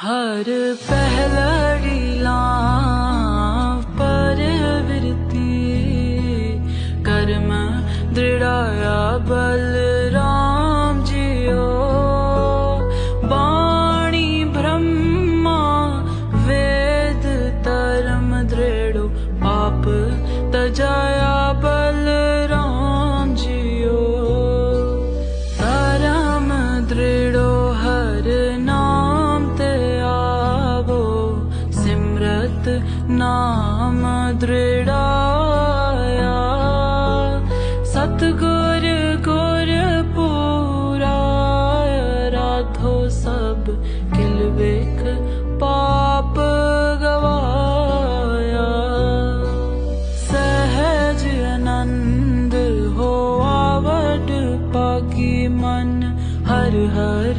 हर पहलड़ी लाभ पर वृत्ति कर्म दृढ़ाया सत नाम दृढाया। सतगुर गुर पूरा राधो सब किलबेक पाप गवाया। सहज आनन्द हो सहजनन्दड पागी मन हर हर